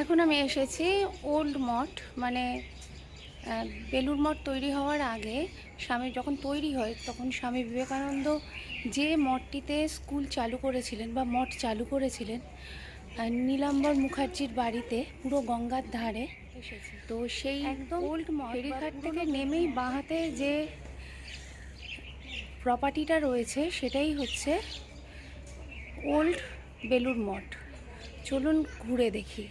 এখন আমি এসেছি ওল্ড মঠ মানে বেলুর মঠ তৈরি হওয়ার আগে স্বামী যখন তৈরি হয় তখন স্বামী বিবেকানন্দ যে মঠটিতে স্কুল চালু করেছিলেন বা মঠ চালু করেছিলেন নীলাম্বর মুখার্জির বাড়িতে পুরো গঙ্গার ধারে তো সেই একদম ওল্ড ফেরিঘাট থেকে নেমেই বাঁহাতে যে প্রপার্টিটা রয়েছে সেটাই হচ্ছে ওল্ড বেলুর মঠ। চলুন ঘুরে দেখি।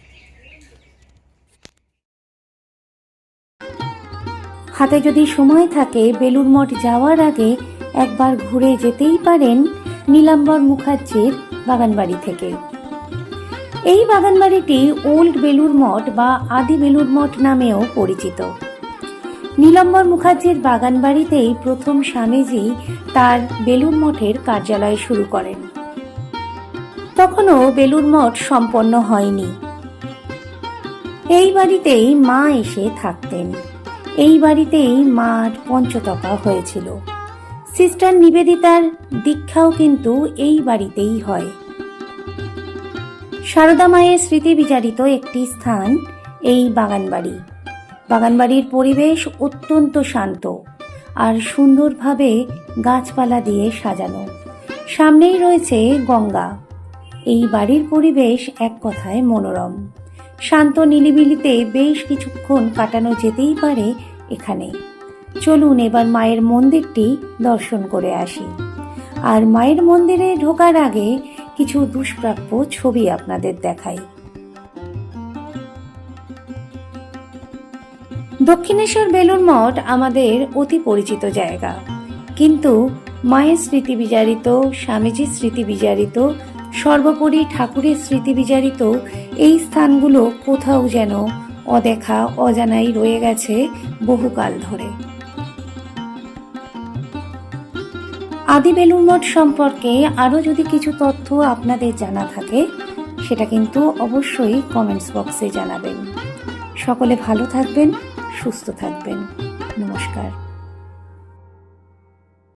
হাতে যদি সময় থাকে বেলুর মঠ যাওয়ার আগে একবার ঘুরে যেতেই পারেন নীলাম্বর মুখার্জির বাগানবাড়ি থেকে। এই বাগানবাড়িটি ওল্ড বেলুর মঠ বা আদি বেলুর মঠ নামেও পরিচিত। নীলাম্বর মুখার্জির বাগানবাড়িতেই প্রথম স্বামীজি তার বেলুর মঠের কার্যালয় শুরু করেন। তখনও বেলুর মঠ সম্পন্ন হয়নি। এই বাড়িতেই মা এসে থাকতেন। এই বাড়িতেই মার পঞ্চতপা হয়েছিল। সিস্টার নিবেদিতার দীক্ষাও কিন্তু এই বাড়িতেই হয়। সারদা মায়ের স্মৃতি বিচারিত একটি স্থান এই বাগানবাড়ি। বাগানবাড়ির পরিবেশ অত্যন্ত শান্ত আর সুন্দরভাবে গাছপালা দিয়ে সাজানো। সামনেই রয়েছে গঙ্গা। এই বাড়ির পরিবেশ এক কথায় মনোরম। শান্ত নিলিবিলিতে বেশ কিছুক্ষণ কাটানো যেতেই পারে এখানে। চলুন এবার মায়ের মন্দিরটি দর্শন করে আসি। আর মায়ের মন্দিরে ঢোকার আগে কিছু দুষ্প্রাপ্য ছবি আপনাদের দেখাই। দক্ষিণেশ্বর বেলুর মঠ আমাদের অতি পরিচিত জায়গা। কিন্তু মায়ের স্মৃতি বিজারিত, স্বামীজির স্মৃতি বিজারিত, সর্বোপরি ঠাকুরের স্মৃতি বিজারিত এই স্থানগুলো কোথাও যেন অদেখা অজানাই রয়ে গেছে বহুকাল ধরে। আদি বেলুর মঠ সম্পর্কে আরও যদি কিছু তথ্য আপনাদের জানা থাকে, সেটা কিন্তু অবশ্যই কমেন্টস বক্সে জানাবেন। সকলে ভালো থাকবেন, সুস্থ থাকবেন। নমস্কার।